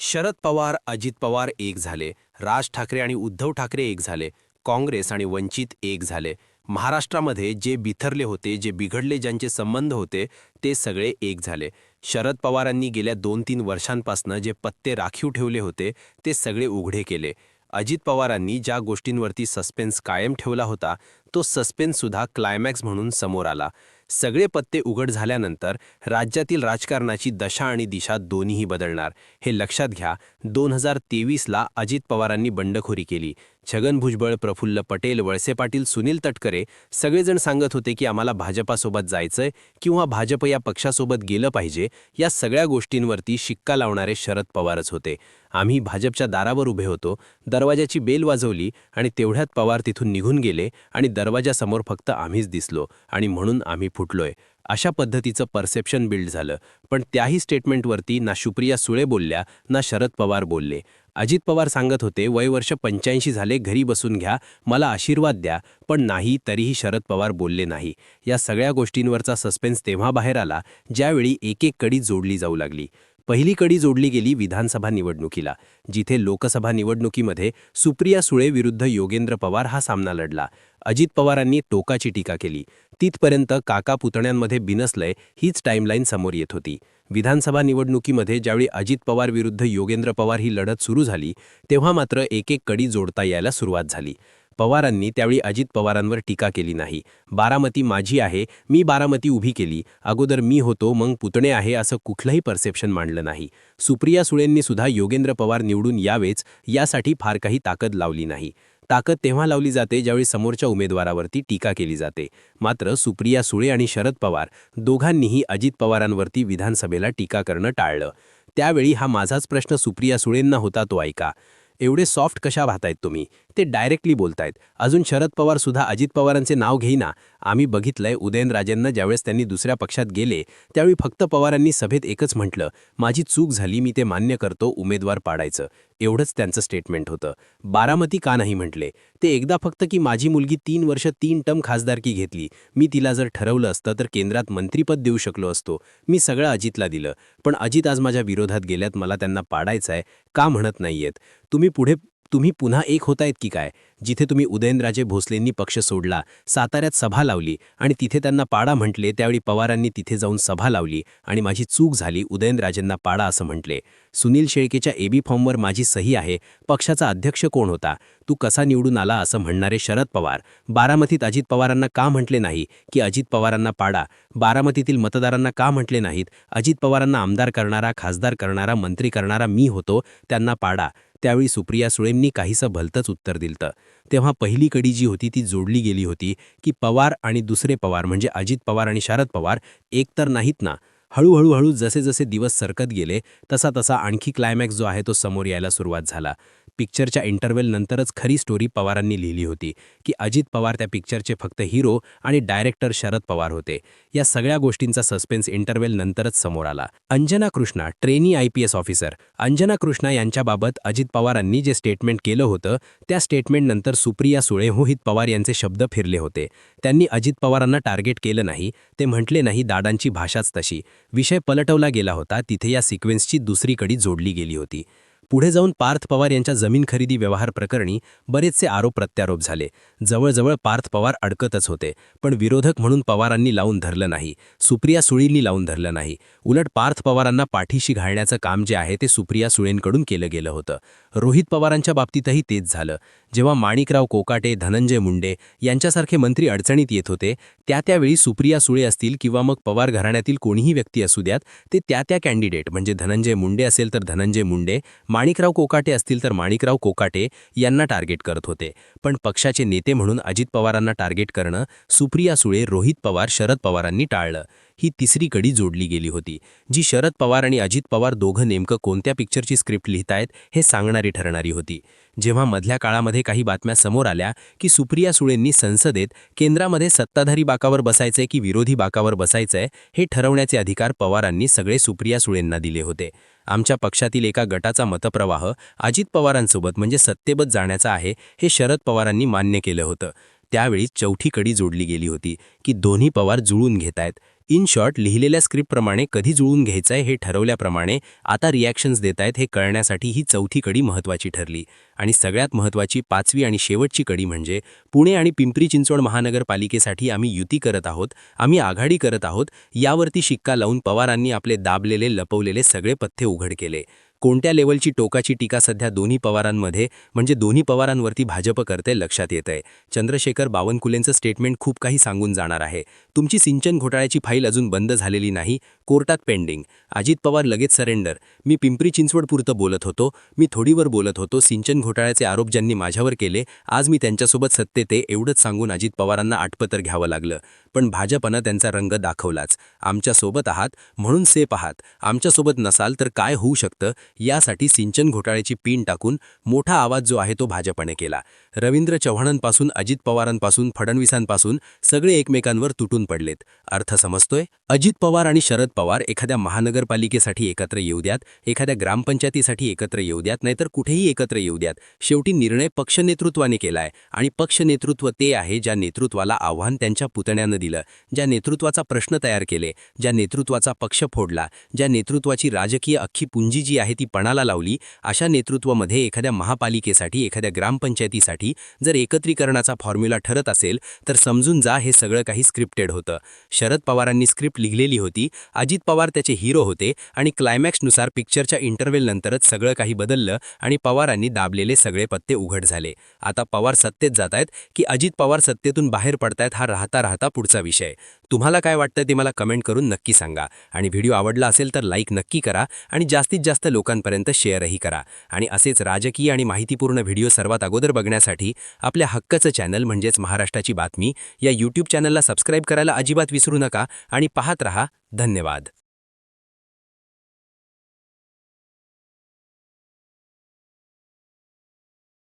शरद पवार अजित पवार एक झाले राज ठाकरे आणि उद्धव ठाकरे एक झाले काँग्रेस आणि वंचित एक झाले. महाराष्ट्रामध्ये जे बिथरले होते जे बिघडले ज्यांचे संबंध होते ते सगळे एक झाले. शरद पवारांनी गेल्या दोन तीन वर्षांपासून जे पत्ते राखीव ठेवले होते ते सगळे उघडे केले. अजित पवारांनी ज्या गोष्टींवरती सस्पेन्स कायम ठेवला होता तो सस्पेन्ससुद्धा क्लायमॅक्स म्हणून समोर आला. सगळे पत्ते उघड झाल्यानंतर राज्यातील राजकारणाची दशा आणि दिशा दोन्हीही बदलणार. हे लक्षात घ्या दोन हजार तेवीसला अजित पवारांनी बंडखोरी केली. छगन भुजबळ प्रफुल्ल पटेल वळसे पाटील सुनील तटकरे सगळेजण सांगत होते की आम्हाला भाजपासोबत जायचंय किंवा भाजप या पक्षासोबत गेलं पाहिजे या सगळ्या गोष्टींवरती शिक्का लावणारे शरद पवारच होते. आम्ही भाजपच्या दारावर उभे होतो दरवाजाची बेल वाजवली आणि तेवढ्यात पवार तिथून निघून गेले आणि दरवाजासमोर फक्त आम्हीच दिसलो आणि म्हणून आम्ही फुटलोय. अशा पद्धतीचं परसेप्शन बिल्ड झालं. पण त्याही स्टेटमेंटवरती ना सुप्रिया सुळे बोलल्या ना शरद पवार बोलले. अजित पवार सांगत होते वय वर्ष पंच्याऐंशी झाले घरी बसून घ्या मला आशीर्वाद द्या पण नाही तरीही शरद पवार बोलले नाही. या सगळ्या गोष्टींवरचा सस्पेन्स तेव्हा बाहेर आला ज्यावेळी एक एक कडी जोडली जाऊ लागली. पहिली कडी जोडली गेली विधानसभा निवडणुकीला जिथे लोकसभा निवडणुकीमध्ये सुप्रिया सुळे विरुद्ध योगेंद्र पवार हा सामना लढला. अजित पवारांनी टोकाची टीका केली. तिथपर्यंत काका पुतण्यांमध्ये बिनसलय हीच टाईमलाईन समोर येत होती. विधानसभा निवडणुकीमध्ये ज्यावेळी अजित पवार विरुद्ध योगेंद्र पवार ही लढत सुरू झाली तेव्हा मात्र एक एक कडी जोडता यायला सुरुवात झाली. पवारांनी त्यावेळी अजित पवारांवर टीका केली नाही. बारामती माझी आहे मी बारामती उभी केली. अगोदर मी होतो मग पुतणे आहे असं कुठलंही परसेप्शन मांडलं नाही. सुप्रिया सुळेंनी सुद्धा योगेंद्र पवार निवडून यावेच यासाठी फार काही ताकद लावली नाही. ताकद तेव्हा लावली जाते ज्यावेळी समोरच्या उमेदवारावरती टीका केली जाते. मात्र सुप्रिया सुळे आणि शरद पवार दोघांनीही अजित पवारांवरती विधानसभेला टीका करणं टाळलं. त्यावेळी हा माझाच प्रश्न सुप्रिया सुळेंना होता तो ऐका. एवढे सॉफ्ट कशा वाहतायत तुम्ही? ते डायरेक्टली बोलतायत. अजून शरद पवार सुद्धा अजित पवारांचे नाव घेईना. आम्ही बघितलंय उदयनराजेंना ज्यावेळेस त्यांनी दुसऱ्या पक्षात गेले त्यावेळी फक्त पवारांनी सभेत एकच म्हटलं माझी चूक झाली मी ते मान्य करतो उमेदवार पाडायचं. एवढंच त्यांचं स्टेटमेंट होतं. बारामती का नाही म्हटले? ते एकदा फक्त की माझी मुलगी तीन वर्ष तीन टम खासदारकी घेतली. मी तिला जर ठरवलं असतं तर केंद्रात मंत्रीपद देऊ शकलो असतो. मी सगळं अजितला दिलं. पण अजित आज माझ्या विरोधात गेल्यात मला त्यांना पाडायचं आहे का म्हणत नाहीयेत? तुम्ही पुढे तुम्ही पुन्हा एक होतायत की काय? जिथे तुम्ही उदयनराजे भोसलेंनी पक्ष सोडला साताऱ्यात सभा लावली आणि तिथे त्यांना पाडा म्हटले त्यावेळी पवारांनी तिथे जाऊन सभा लावली आणि माझी चूक झाली उदयनराजेंना पाडा असं म्हटले. सुनील शेळकेच्या एबी फॉर्मवर माझी सही आहे पक्षाचा अध्यक्ष कोण होता? तू कसा निवडून आला असं म्हणणारे शरद पवार. बारामतीत अजित पवारांना का म्हटले नाही की अजित पवारांना पाडा? बारामतीतील मतदारांना का म्हटले नाहीत? अजित पवारांना आमदार करणारा खासदार करणारा मंत्री करणारा मी होतो त्यांना पाडा. त्यावेळी सुप्रिया सुळेंनी काहीसं भलतंच उत्तर दिलतं. तेव्हा पहिली कडी जी होती ती जोडली गेली होती की पवार आणि दुसरे पवार म्हणजे अजित पवार आणि शरद पवार एक तर नाहीत ना. हळूहळू हळू जसे जसे दिवस सरकत गेले तसा तसा आणखी क्लायमॅक्स जो आहे तो समोर यायला सुरुवात झाला. पिक्चरच्या इंटरव्हेल नंतरच खरी स्टोरी पवारांनी लिहिली होती की अजित पवार त्या पिक्चरचे फक्त हिरो आणि डायरेक्टर शरद पवार होते. या सगळ्या गोष्टींचा सस्पेन्स इंटरव्हेल नंतरच समोर आला. Anjana Krishna trainee I P S officer Anjana Krishna यांच्याबाबत अजित पवारांनी जे स्टेटमेंट केलं होतं त्या स्टेटमेंटनंतर सुप्रिया सुळे मोहित पवार यांचे शब्द फिरले होते. त्यांनी अजित पवारांना टार्गेट केलं नाही ते म्हटले नाही दाडांची भाषाच तशी. विषय पलटवला गेला होता तिथे या सिक्वेन्सची दुसरी कडी जोडली गेली होती. पुढे जाऊन पार्थ पवार यांच्या जमीन खरेदी व्यवहार प्रकरणी बरेचसे आरोप प्रत्यारोप झाले. जवळजवळ पार्थ पवार अडकतच होते पण विरोधक म्हणून पवारांनी लावून धरलं नाही सुप्रिया सुळींनी लावून धरलं नाही. उलट पार्थ पवारांना पाठीशी घालण्याचं काम जे आहे ते सुप्रिया सुळेंकडून केलं गेलं होतं. रोहित पवारांच्या बाबतीतही तेच झालं. जेव्हा माणिकराव कोकाटे धनंजय मुंडे यांच्यासारखे मंत्री अडचणीत येत होते त्या त्यावेळी सुप्रिया सुळे असतील किंवा मग पवार घराण्यातील कोणीही व्यक्ती असू द्यात ते त्या त्या कॅन्डिडेट म्हणजे धनंजय मुंडे असेल तर धनंजय मुंडे माणिकराव कोकाटे असतील तर माणिकराव कोकाटे यांना टार्गेट करत होते. पण पक्षाचे नेते म्हणून अजित पवारांना टार्गेट करणं सुप्रिया सुळे रोहित पवार शरद पवारांनी टाळलं. ही तिसरी कडी जोडली गेली होती जी शरद पवार आणि अजित पवार दोघं नेमकं कोणत्या पिक्चरची स्क्रिप्ट लिहितायत हे सांगणारी ठरणारी होती. जेव्हा मधल्या काळामध्ये काही बातम्या समोर आल्या की सुप्रिया सुळेंनी संसदेत केंद्रामध्ये सत्ताधारी बाकावर बसायचंय की विरोधी बाकावर बसायचंय हे ठरवण्याचे अधिकार पवारांनी सगळे सुप्रिया सुळेंना दिले होते. आमच्या पक्षातील एका गटाचा मतप्रवाह अजित पवारांसोबत म्हणजे सत्तेबत जाण्याचा आहे हे शरद पवारांनी मान्य केलं होतं. त्यावेळी चौथी कडी जोडली गेली होती की दोन्ही पवार जुळून घेतायत. इन शॉर्ट लिहिलेल्या स्क्रिप्टप्रमाणे कधी जुळून घ्यायचंय हे ठरवल्याप्रमाणे आता रिॲक्शन्स देत आहेत हे कळण्यासाठी ही चौथी कडी महत्त्वाची ठरली. आणि सगळ्यात महत्त्वाची पाचवी आणि शेवटची कडी म्हणजे पुणे आणि पिंपरी चिंचवड महानगरपालिकेसाठी आम्ही युती करत आहोत आम्ही आघाडी करत आहोत यावरती शिक्का लावून पवारांनी आपले दाबलेले लपवलेले सगळे पथ्ये उघड केले. कोणत्या लेवलची टोकाची टीका सध्या दोन्ही पवारांमध्ये म्हणजे दोन्ही पवारांवरती भाजप करते लक्षात येत आहे चंद्रशेखर बावनकुलेंचं स्टेटमेंट खूप काही सांगून जाणार आहे. तुमची सिंचन घोटाळ्याची फाईल अजून बंद झालेली नाही कोर्टात पेंडिंग अजित पवार लगेच सरेंडर मी पिंपरी चिंचवडपुरतं बोलत होतो मी थोडीवर बोलत होतो सिंचन घोटाळ्याचे आरोप ज्यांनी माझ्यावर केले आज मी त्यांच्यासोबत सत्ते ते एवढंच सांगून अजित पवारांना आटपतर घ्यावं लागलं. पण भाजपनं त्यांचा रंग दाखवलाच. आमच्यासोबत आहात म्हणून सेफ आहात. आमच्यासोबत नसाल तर काय होऊ शकतं? यासाठी सिंचन घोटाळ्याची पीन टाकून मोठा आवाज जो आहे तो भाजपने केला. रवींद्र चव्हाणांपासून अजित पवारांपासून फडणवीसांपासून सगळे एकमेकांवर तुटून पडलेत. अर्थ समजतोय? अजित पवार आणि शरद पवार एखाद्या महानगरपालिकेसाठी एकत्र येऊ द्यात एखाद्या ग्रामपंचायतीसाठी एकत्र येऊ द्यात नाहीतर कुठेही एकत्र येऊ द्यात. शेवटी निर्णय पक्ष नेतृत्वाने केलाय आणि पक्ष नेतृत्व ते आहे ज्या नेतृत्वाला आव्हान त्यांच्या पुतण्यानं दिलं ज्या नेतृत्वाचा प्रश्न तयार केले ज्या नेतृत्वाचा पक्ष फोडला ज्या नेतृत्वाची राजकीय अख्खी पुंजी जी आहे ती पणाला लावली अशा नेतृत्वामध्ये एखाद्या महापालिकेसाठी एखाद्या ग्रामपंचायतीसाठी जर एकत्रीकरणाचा फॉर्म्युला ठरत असेल तर समजून जा हे सगळं काही स्क्रिप्टेड होतं. शरद पवारांनी स्क्रिप्ट लिहिलेली होती. अजित पवार त्याचे हिरो होते आणि क्लायमॅक्सनुसार पिक्चरच्या इंटरव्हेल नंतरच सगळं काही बदललं आणि पवारांनी दाबलेले सगळे पत्ते उघड झाले. आता पवार सत्तेत जात आहेत की अजित पवार सत्तेतून बाहेर पडतायत हा राहता राहता पुढचा विषय. तुम्हाला काय वाटतं ते मला कमेंट करून नक्की सांगा. आणि व्हिडिओ आवडला असेल तर लाईक नक्की करा आणि जास्तीत जास्त लोकांपर्यंत शेअरही करा. आणि असेच राजकीय आणि माहितीपूर्ण व्हिडिओ सर्वात अगोदर बघण्यासाठी आपल्या हक्काचं चॅनल म्हणजेच महाराष्ट्राची बातमी या यूट्यूब चॅनलला सबस्क्राईब करायला अजिबात विसरू नका आणि पाहत रहा. धन्यवाद.